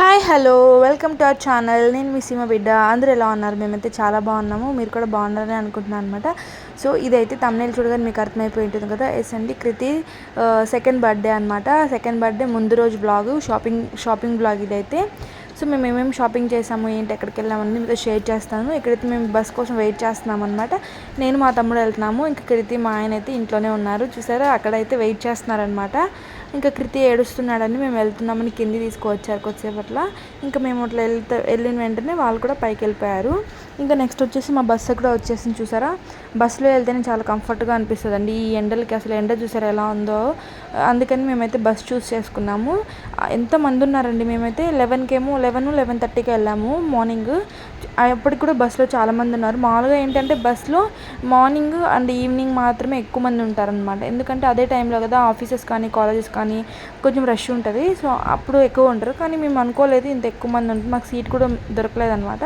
Hi hello welcome to our channel నేను మీ సీమ బిడ్డ. అందరూ ఎలా ఉన్నారు? మేమైతే చాలా బాగున్నాము. మీరు కూడా బాగున్నారని అనుకుంటున్నాను అనమాట సో ఇదైతే తమిళ చూడగానే మీకు అర్థమైపోయి ఉంటుంది కదా. ఎస్ అండి కృతి సెకండ్ బర్త్డే అనమాట సెకండ్ బర్త్డే ముందు రోజు బ్లాగ్ షాపింగ్ షాపింగ్ బ్లాగ్ ఇదైతే. సో మేము ఏమేమి షాపింగ్ చేసాము ఏంటి ఎక్కడికి వెళ్ళామని మీతో షేర్ చేస్తాను. ఇక్కడైతే మేము బస్ కోసం వెయిట్ చేస్తున్నాం అనమాట నేను మా తమ్ముడు వెళ్తున్నాము. ఇంకా కృతి మా ఆయన అయితే ఇంట్లోనే ఉన్నారు. చూసారా? అక్కడైతే వెయిట్ చేస్తున్నారనమాట ఇంకా కృతి ఏడుస్తున్నాడని మేము వెళ్తున్నామని కింది తీసుకువచ్చారు కొద్దిసేపట్ల ఇంకా మేము అట్లా వెళ్తే వెళ్ళిన వెంటనే వాళ్ళు కూడా పైకి వెళ్ళిపోయారు. ఇంకా నెక్స్ట్ వచ్చేసి మా బస్సు కూడా వచ్చేసింది చూసారా? బస్సులో వెళ్తేనే చాలా కంఫర్ట్గా అనిపిస్తుంది అండి ఈ ఎండలకి అసలు ఎండ చూసారా ఎలా ఉందో? అందుకని మేమైతే బస్ చూస్ చేసుకున్నాము. ఎంతమంది ఉన్నారండి? మేమైతే లెవెన్కేమో లెవెన్ లెవెన్ థర్టీకి వెళ్ళాము. మార్నింగ్ అప్పటికి కూడా బస్సులో చాలామంది ఉన్నారు. మామూలుగా ఏంటంటే బస్సులో మార్నింగ్ అండ్ ఈవినింగ్ మాత్రమే ఎక్కువ మంది ఉంటారనమాట ఎందుకంటే అదే టైంలో కదా ఆఫీసెస్ కానీ కాలేజెస్ కానీ కొంచెం రష్ ఉంటుంది. సో అప్పుడు ఎక్కువ ఉంటారు. కానీ మేము అనుకోలేదు ఇంత ఎక్కువ మంది ఉంటుంది మాకు సీట్ కూడా దొరకలేదు అనమాట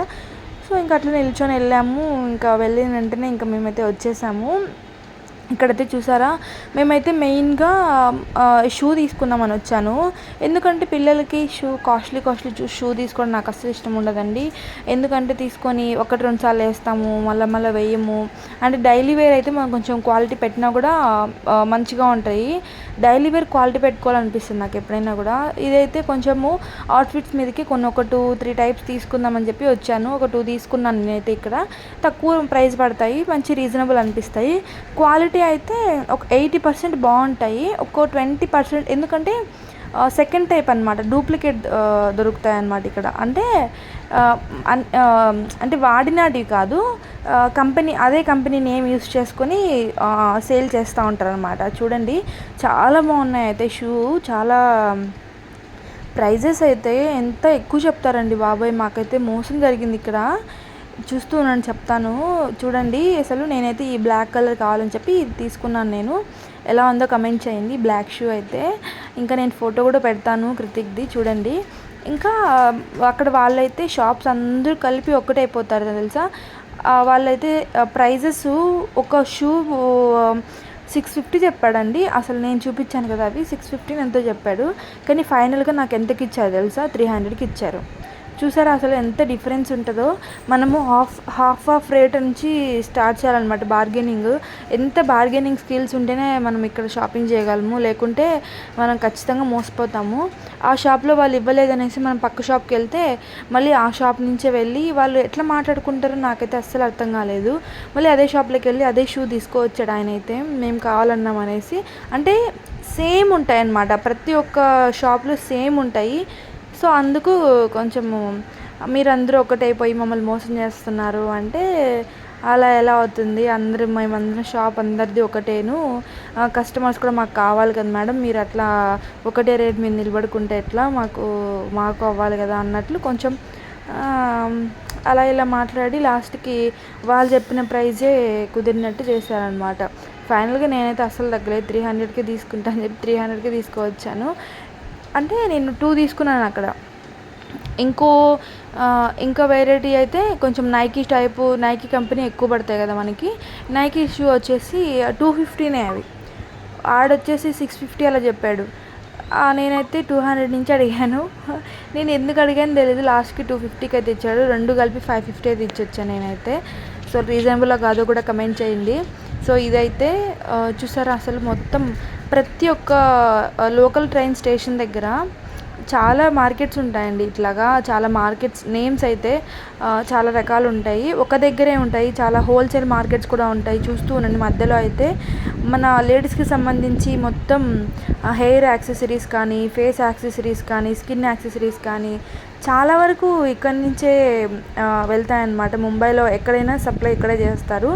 సో ఇంకా అట్లా నిల్చొని వెళ్ళాము. ఇంకా వెళ్ళిన వెంటనే ఇంకా మేమైతే వచ్చేసాము. ఇక్కడైతే చూసారా? మేమైతే మెయిన్గా షూ తీసుకుందామని వచ్చాను. ఎందుకంటే పిల్లలకి షూ కాస్ట్లీ కాస్ట్లీ షూ తీసుకోవడం నాకు అస్సలు ఇష్టం ఉండదండి. ఎందుకంటే తీసుకొని ఒకటి రెండు సార్లు వేస్తాము మళ్ళీ మళ్ళీ వేయము. అంటే డైలీ వేర్ అయితే మనం కొంచెం క్వాలిటీ పెట్టినా కూడా మంచిగా ఉంటాయి. డైలీ వేర్ క్వాలిటీ పెట్టుకోవాలనిపిస్తుంది నాకు ఎప్పుడైనా కూడా. ఇదైతే కొంచెము అవుట్ఫిట్స్ మీదకి కొన్ని ఒక టూ త్రీ టైప్స్ తీసుకుందామని చెప్పి వచ్చాను. ఒక టూ తీసుకున్నాను నేనైతే ఇక్కడ. తక్కువ ప్రైస్ పడతాయి మంచి రీజనబుల్ అనిపిస్తాయి. క్వాలిటీ అయితే ఒక ఎయిటీ పర్సెంట్ బాగుంటాయి ఒక్కో ట్వంటీ పర్సెంట్ ఎందుకంటే సెకండ్ టైప్ అనమాట డూప్లికేట్ దొరుకుతాయి అన్నమాట ఇక్కడ. అంటే అంటే వాడినాటివి కాదు కంపెనీ అదే కంపెనీ నేమ్ యూస్ చేసుకొని సేల్ చేస్తూ ఉంటారనమాట చూడండి చాలా బాగున్నాయి అయితే షూ. చాలా ప్రైజెస్ అయితే ఎంత ఎక్కువ చెప్తారండి బాబాయ్. మాకైతే మోసం జరిగింది ఇక్కడ. చూస్తూ ఉన్నాను చెప్తాను. చూడండి అసలు నేనైతే ఈ బ్లాక్ కలర్ కావాలని చెప్పి ఇది తీసుకున్నాను నేను. ఎలా ఉందో కమెంట్ చేయండి బ్లాక్ షూ అయితే. ఇంకా నేను ఫోటో కూడా పెడతాను కృతిక్ది చూడండి. ఇంకా అక్కడ వాళ్ళైతే షాప్స్ అందరూ కలిపి ఒక్కటైపోతారు తెలుసా? వాళ్ళైతే ప్రైజెస్ ఒక షూ సిక్స్ ఫిఫ్టీ చెప్పాడండి. అసలు నేను చూపించాను కదా అవి సిక్స్ ఫిఫ్టీన్ ఎంతో చెప్పాడు. కానీ ఫైనల్గా నాకు ఎంతకి ఇచ్చారు తెలుసా? త్రీ హండ్రెడ్కి ఇచ్చారు చూసారా అసలు ఎంత డిఫరెన్స్ ఉంటుందో? మనము హాఫ్ హాఫ్ ఆఫ్ రేట్ నుంచి స్టార్ట్ చేయాలన్నమాట బార్గెనింగ్. ఎంత బార్గెనింగ్ స్కిల్స్ ఉంటేనే మనం ఇక్కడ షాపింగ్ చేయగలము లేకుంటే మనం ఖచ్చితంగా మోసపోతాము. ఆ షాప్లో వాళ్ళు ఇవ్వలేదనేసి మనం పక్క షాప్కి వెళ్తే మళ్ళీ ఆ షాప్ నుంచే వెళ్ళి వాళ్ళు ఎట్లా మాట్లాడుకుంటారో నాకైతే అస్సలు అర్థం కాలేదు. మళ్ళీ అదే షాప్లోకి వెళ్ళి అదే షూ తీసుకువచ్చాడు ఆయన అయితే మేము కావాలన్నాం అనేసి. అంటే సేమ్ ఉంటాయి అన్నమాట ప్రతి ఒక్క షాప్లో సేమ్ ఉంటాయి. సో అందుకు కొంచెము మీరందరూ ఒకటైపోయి మమ్మల్ని మోసం చేస్తున్నారు అంటే అలా ఎలా అవుతుంది? అందరూ మేమందరం షాప్ అందరిది ఒకటేను. కస్టమర్స్ కూడా మాకు కావాలి కదా మేడం. మీరు అట్లా ఒకటే రేట్ మీద నిలబడుకుంటే ఎట్లా మాకు మాకు అవ్వాలి కదా అన్నట్లు కొంచెం అలా ఇలా మాట్లాడి లాస్ట్కి వాళ్ళు చెప్పిన ప్రైజే కుదిరినట్టు చేశారనమాట ఫైనల్గా నేనైతే అసలు తగ్గలేదు. త్రీ హండ్రెడ్కి తీసుకుంటాను చెప్పి త్రీ హండ్రెడ్కి తీసుకువచ్చాను. అంటే నేను టూ తీసుకున్నాను అక్కడ. ఇంకో ఇంకా వెరైటీ అయితే కొంచెం నైకీ టైపు నైకీ కంపెనీ ఎక్కువ పడతాయి కదా మనకి. నైకీ షూ వచ్చేసి టూ ఫిఫ్టీనే అవి. ఆడొచ్చేసి సిక్స్ ఫిఫ్టీ అలా చెప్పాడు. నేనైతే టూ హండ్రెడ్ నుంచి అడిగాను. నేను ఎందుకు అడిగాను తెలియదు లాస్ట్కి టూ ఫిఫ్టీకి అయితే ఇచ్చాడు రెండు కలిపి ఫైవ్ ఫిఫ్టీ అయితే ఇచ్చొచ్చాను నేనైతే. సో రీజనబుల్గా కాదో కూడా కమెంట్ చేయండి. సో ఇదైతే చూసారా? అసలు మొత్తం ప్రతి ఒక్క లోకల్ ట్రైన్ స్టేషన్ దగ్గర చాలా మార్కెట్స్ ఉంటాయండి ఇట్లాగా. చాలా మార్కెట్స్ నేమ్స్ అయితే చాలా రకాలు ఉంటాయి. ఒక దగ్గరే ఉంటాయి. చాలా హోల్సేల్ మార్కెట్స్ కూడా ఉంటాయి. చూస్తూ ఉండండి. మధ్యలో అయితే మన లేడీస్కి సంబంధించి మొత్తం హెయిర్ యాక్సెసరీస్ కానీ ఫేస్ యాక్సెసరీస్ కానీ స్కిన్ యాక్సెసరీస్ కానీ చాలా వరకు ఇక్కడి నుంచే వెళ్తాయన్నమాట. ముంబైలో ఎక్కడైనా సప్లై ఇక్కడే చేస్తారు.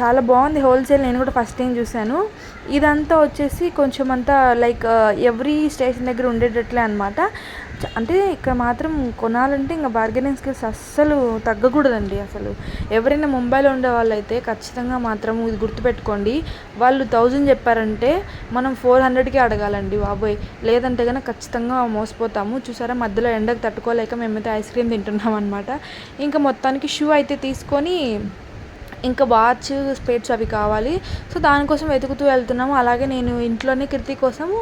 చాలా బాగుంది హోల్సేల్ నేను కూడా ఫస్ట్ టైం చూశాను. ఇదంతా వచ్చేసి కొంచెం అంతా లైక్ ఎవ్రీ స్టేషన్ దగ్గర ఉండేటట్లే అనమాట అంటే ఇక్కడ మాత్రం కొనాలంటే ఇంకా బార్గెనింగ్ స్కిల్స్ అస్సలు తగ్గకూడదండి అసలు. ఎవరైనా ముంబైలో ఉండే వాళ్ళైతే ఖచ్చితంగా మాత్రం ఇది గుర్తుపెట్టుకోండి. వాళ్ళు థౌజండ్ చెప్పారంటే మనం ఫోర్ హండ్రెడ్కి అడగాలండి బాబోయ్. లేదంటే కనుక ఖచ్చితంగా మోసపోతాము. చూసారా మధ్యలో ఎండకు తట్టుకోలేక మేమైతే ఐస్ క్రీమ్ తింటున్నాం అనమాట ఇంకా మొత్తానికి షూ అయితే తీసుకొని ఇంకా వాచ్ స్పేట్స్ అవి కావాలి. సో దానికోసం వెతుకుతూ వెళ్తున్నాము. అలాగే నేను ఇంట్లోనే కృతి కోసము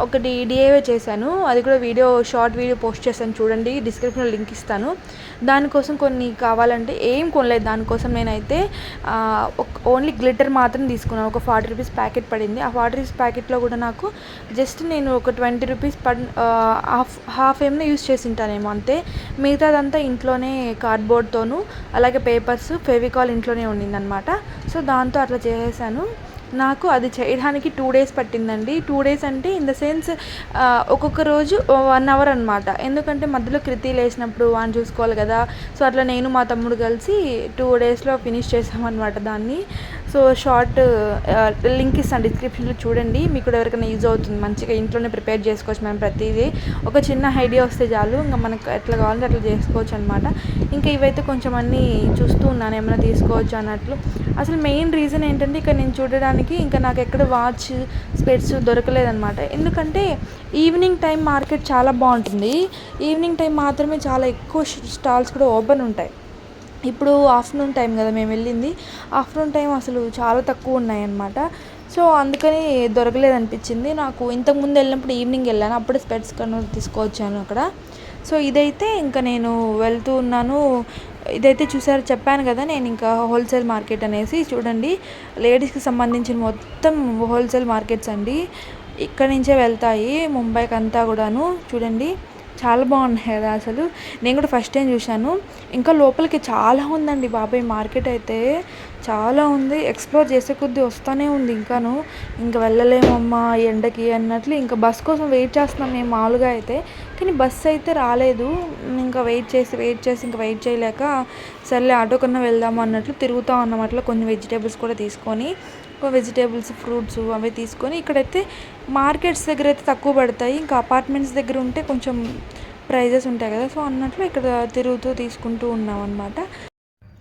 ఒకటి డిఏవే చేశాను. అది కూడా వీడియో షార్ట్ వీడియో పోస్ట్ చేశాను. చూడండి డిస్క్రిప్షన్లో లింక్ ఇస్తాను. దానికోసం కొన్ని కావాలంటే ఏం కొనలేదు. దానికోసం నేనైతే ఒక- ఓన్లీ గ్లిటర్ మాత్రం తీసుకున్నాను. ఒక ఫార్టీ రూపీస్ ప్యాకెట్ పడింది. ఆ ఫార్టీ రూపీస్ ప్యాకెట్లో కూడా నాకు జస్ట్ నేను ఒక ట్వంటీ రూపీస్ పడ్ హాఫ్ హాఫ్ ఏమైనా యూస్ చేసి ఉంటానేమో అంతే. మిగతాదంతా ఇంట్లోనే కార్డ్బోర్డ్తోనూ అలాగే పేపర్స్ ఫెవికాల్ ఇంట్లోనే ఉండిందనమాట. సో దాంతో అట్లా చేసేసాను. నాకు అది చేయడానికి టూ డేస్ పట్టిందండి. టూ డేస్ అంటే ఇన్ ద సెన్స్ ఒక్కొక్క రోజు వన్ అవర్ అనమాట ఎందుకంటే మధ్యలో కృతి లేచినప్పుడు వాడిని చూసుకోవాలి కదా. సో అట్లా నేను మా తమ్ముడు కలిసి టూ డేస్లో ఫినిష్ చేసామన్నమాట దాన్ని. సో షార్ట్ లింక్ ఇస్తాను డిస్క్రిప్షన్లో చూడండి. మీకు కూడా ఎవరికైనా యూజ్ అవుతుంది. మంచిగా ఇంట్లోనే ప్రిపేర్ చేసుకోవచ్చు మేము ప్రతిదీ. ఒక చిన్న ఐడియా వస్తే చాలు. ఇంకా మనకు ఎట్లా కావాలంటే అట్లా చేసుకోవచ్చు అనమాట ఇంకా ఇవైతే కొంచెం అన్నీ చూస్తూ ఉన్నాను. ఏమైనా తీసుకోవచ్చు అన్నట్లు. అసలు మెయిన్ రీజన్ ఏంటంటే ఇక్కడ నేను చూడడానికి ఇంకా నాకు ఎక్కడ వాచ్ స్పెట్స్ దొరకలేదనమాట ఎందుకంటే ఈవినింగ్ టైం మార్కెట్ చాలా బాగుంటుంది. ఈవినింగ్ టైం మాత్రమే చాలా ఎక్కువ స్టాల్స్ కూడా ఓపెన్ ఉంటాయి. ఇప్పుడు ఆఫ్టర్నూన్ టైం కదా మేము వెళ్ళింది. ఆఫ్టర్నూన్ టైం అసలు చాలా తక్కువ ఉన్నాయి అన్నమాట సో అందుకని దొరకలేదు అనిపించింది. నాకు ఇంతకుముందు వెళ్ళినప్పుడు ఈవినింగ్ వెళ్ళాను. అప్పుడు స్పెట్స్ కన్నా తీసుకొచ్చాను అక్కడ. సో ఇదైతే ఇంకా నేను వెళ్తూ ఉన్నాను. ఇదైతే చూసారు చెప్పాను కదా నేను ఇంకా హోల్సేల్ మార్కెట్ అనేసి. చూడండి లేడీస్కి సంబంధించిన మొత్తం హోల్సేల్ మార్కెట్స్ అండి. ఇక్కడి నుంచే వెళ్తాయి ముంబైకి అంతా కూడాను. చూడండి. చాలా బాగున్నాయి కదా అసలు. నేను కూడా ఫస్ట్ టైం చూశాను. ఇంకా లోపలికి చాలా ఉందండి బాబాయ్ మార్కెట్ అయితే. చాలా ఉంది. ఎక్స్ప్లోర్ చేసే కొద్దీ వస్తూనే ఉంది ఇంకాను. ఇంకా వెళ్ళలేమమ్మా ఎండకి అన్నట్లు. ఇంకా బస్ కోసం వెయిట్ చేస్తున్నాం మేము మామూలుగా అయితే. కానీ బస్ అయితే రాలేదు. ఇంకా వెయిట్ చేసి వెయిట్ చేసి ఇంకా వెయిట్ చేయలేక సర్లే ఆటో కన్నా వెళ్దాము అన్నట్లు తిరుగుతూ ఉన్నాం. అట్లా కొన్ని వెజిటేబుల్స్ కూడా తీసుకొని వెజిటేబుల్స్ ఫ్రూట్స్ అవి తీసుకొని ఇక్కడైతే మార్కెట్స్ దగ్గర అయితే తక్కువ పడతాయి. ఇంకా అపార్ట్మెంట్స్ దగ్గర ఉంటే కొంచెం ప్రైజెస్ ఉంటాయి కదా సో అన్నట్లు ఇక్కడ తిరుగుతూ తీసుకుంటూ ఉన్నాం అనమాట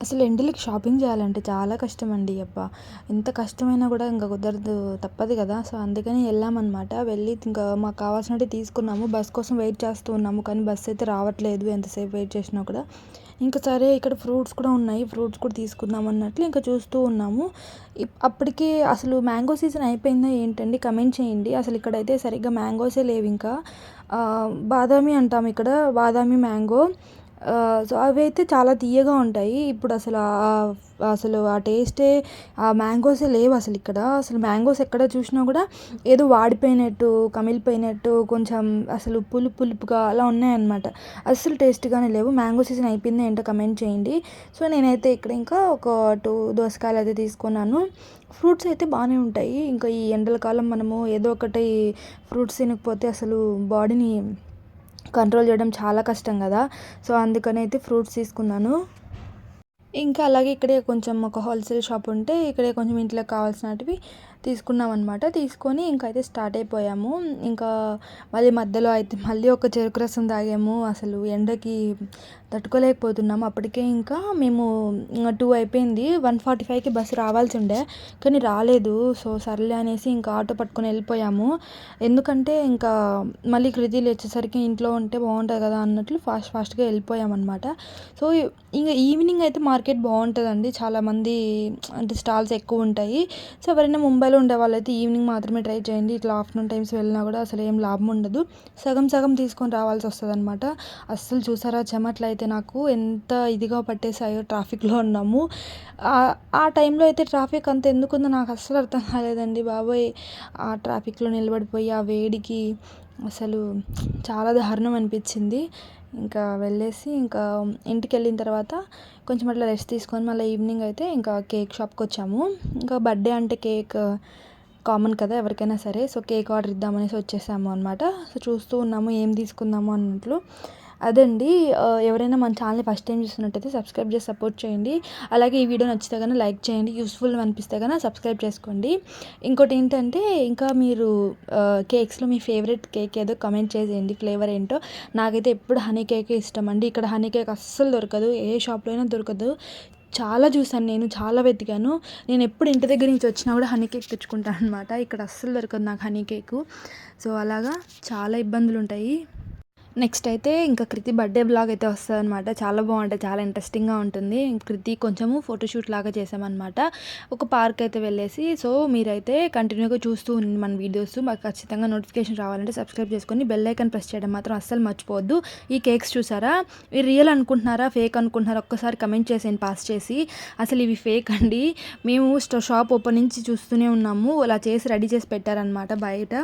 అసలు ఎండలకి షాపింగ్ చేయాలంటే చాలా కష్టం అండి అబ్బా. ఎంత కష్టమైనా కూడా ఇంకా కుదరదు తప్పదు కదా. సో అందుకని వెళ్ళామన్నమాట. వెళ్ళి ఇంకా మాకు కావాల్సినట్టు తీసుకున్నాము. బస్ కోసం వెయిట్ చేస్తూ ఉన్నాము కానీ బస్ అయితే రావట్లేదు ఎంతసేపు వెయిట్ చేసినా కూడా. ఇంకా సరే ఇక్కడ ఫ్రూట్స్ కూడా ఉన్నాయి. ఫ్రూట్స్ కూడా తీసుకుందాం అన్నట్లు ఇంకా చూస్తూ ఉన్నాము. ఇప్- అప్పటికి అసలు మ్యాంగో సీజన్ అయిపోయిందా ఏంటండి? కమెంట్ చేయండి. అసలు ఇక్కడైతే సరిగ్గా మ్యాంగోసే లేవు ఇంకా. బాదామి అంటాం ఇక్కడ బాదామి మ్యాంగో. సో అవి అయితే చాలా తీయగా ఉంటాయి. ఇప్పుడు అసలు అసలు ఆ టేస్టే ఆ మ్యాంగోసే లేవు అసలు ఇక్కడ. అసలు మ్యాంగోస్ ఎక్కడ చూసినా కూడా ఏదో వాడిపోయినట్టు కమిలిపోయినట్టు కొంచెం అసలు పులుపు పులుపుగా అలా ఉన్నాయన్నమాట. అస్సలు టేస్ట్గానే లేవు. మ్యాంగో సీజన్ అయిపోయింది ఏంటో కమెంట్ చేయండి. సో నేనైతే ఇక్కడ ఇంకా ఒక టూ దోసకాయలు అయితే తీసుకున్నాను. ఫ్రూట్స్ అయితే బాగానే ఉంటాయి. ఇంకా ఈ ఎండల కాలం మనము ఏదో ఒకటి ఫ్రూట్స్ తినకపోతే అసలు బాడీని కంట్రోల్ చేయడం చాలా కష్టం కదా. సో అందుకని అయితే ఫ్రూట్స్ తీసుకున్నాను. ఇంకా అలాగే ఇక్కడే కొంచెం ఒక హోల్సేల్ షాప్ ఉంటే ఇక్కడే కొంచెం ఇంట్లో కావాల్సినవి తీసుకున్నాం అనమాట తీసుకొని ఇంకా అయితే స్టార్ట్ అయిపోయాము. ఇంకా మళ్ళీ మధ్యలో అయితే మళ్ళీ ఒక చెరుకు రసం తాగాము. అసలు ఎండకి తట్టుకోలేకపోతున్నాము అప్పటికే ఇంకా మేము ఇంకా టూ అయిపోయింది. వన్ ఫార్టీ ఫైవ్కి బస్సు రావాల్సి ఉండే కానీ రాలేదు. సో సర్లే అనేసి ఇంకా ఆటో పట్టుకొని వెళ్ళిపోయాము. ఎందుకంటే ఇంకా మళ్ళీ కృతి వచ్చేసరికి ఇంట్లో ఉంటే బాగుంటుంది కదా అన్నట్లు ఫాస్ట్ ఫాస్ట్గా వెళ్ళిపోయామన్నమాట. సో ఇంకా ఈవినింగ్ అయితే మార్కెట్ బాగుంటుందండి. చాలామంది అంటే స్టాల్స్ ఎక్కువ ఉంటాయి. సో ఎవరైనా ముంబైలో ఉండే వాళ్ళైతే ఈవినింగ్ మాత్రమే ట్రై చేయండి. ఇట్లా ఆఫ్టర్నూన్ టైమ్స్ వెళ్ళినా కూడా అసలు ఏం లాభం ఉండదు. సగం సగం తీసుకొని రావాల్సి వస్తుంది అనమాట అస్సలు చూసారా చెమట్లయితే అయితే నాకు ఎంత ఇదిగా పట్టేసాయో ట్రాఫిక్లో ఉన్నాము. ఆ- ఆ టైంలో అయితే ట్రాఫిక్ అంత ఎందుకుందో నాకు అస్సలు అర్థం కాలేదండి బాబోయ్. ఆ ట్రాఫిక్లో నిలబడిపోయి ఆ వేడికి అసలు చాలా దారుణం అనిపించింది. ఇంకా వెళ్ళేసి ఇంకా ఇంటికి వెళ్ళిన తర్వాత కొంచెం అట్లా రెస్ట్ తీసుకొని మళ్ళీ ఈవినింగ్ అయితే ఇంకా కేక్ షాప్కి వచ్చాము. ఇంకా బర్త్డే అంటే కేక్ కామన్ కదా ఎవరికైనా సరే. సో కేక్ ఆర్డర్ ఇద్దామనేసి వచ్చేసాము అనమాట సో చూస్తూ ఉన్నాము ఏం తీసుకుందాము అన్నట్లు. అదండి. ఎవరైనా మన ఛానల్ని ఫస్ట్ టైం చూస్తున్నట్టయితే సబ్స్క్రైబ్ చేసి సపోర్ట్ చేయండి. అలాగే ఈ వీడియో నచ్చితే కానీ లైక్ చేయండి. యూస్ఫుల్ అనిపిస్తే కానీ సబ్స్క్రైబ్ చేసుకోండి. ఇంకోటి ఏంటంటే ఇంకా మీరు కేక్స్లో మీ ఫేవరెట్ కేక్ ఏదో కమెంట్ చేసేయండి. ఫ్లేవర్ ఏంటో. నాకైతే ఎప్పుడు హనీ కేకే ఇష్టం అండి. ఇక్కడ హనీ కేక్ అస్సలు దొరకదు. ఏ షాప్లో అయినా దొరకదు. చాలా చూసాను నేను. చాలా వెతికాను. నేను ఎప్పుడు ఇంటి దగ్గర నుంచి వచ్చినా కూడా హనీ కేక్ తెచ్చుకుంటాను అనమాట ఇక్కడ అస్సలు దొరకదు నాకు హనీ కేకు. సో అలాగా చాలా ఇబ్బందులు ఉంటాయి నెక్స్ట్ అయితే ఇంకా కృతి బర్త్డే బ్లాగ్ అయితే వస్తుంది అనమాట చాలా బాగుంటుంది చాలా ఇంట్రెస్టింగ్గా ఉంటుంది. కృతి కొంచెము ఫోటోషూట్ లాగా చేసామన్నమాట. ఒక పార్క్ అయితే వెళ్ళేసి సో మీరైతే కంటిన్యూగా చూస్తూ ఉంది మన వీడియోస్ మాకు ఖచ్చితంగా నోటిఫికేషన్ రావాలంటే సబ్స్క్రైబ్ చేసుకొని బెల్ ఐకన్ ప్రెస్ చేయడం మాత్రం అస్సలు మర్చిపోవద్దు. ఈ కేక్స్ చూసారా? ఇవి రియల్ అనుకుంటున్నారా? ఫేక్ అనుకుంటున్నారా? ఒక్కసారి కమెంట్ చేసేయండి పాస్ చేసి. అసలు ఇవి ఫేక్ అండి. మేము షాప్ ఓపెన్ నుంచి చూస్తూనే ఉన్నాము. అలా చేసి రెడీ చేసి పెట్టారనమాట బయట.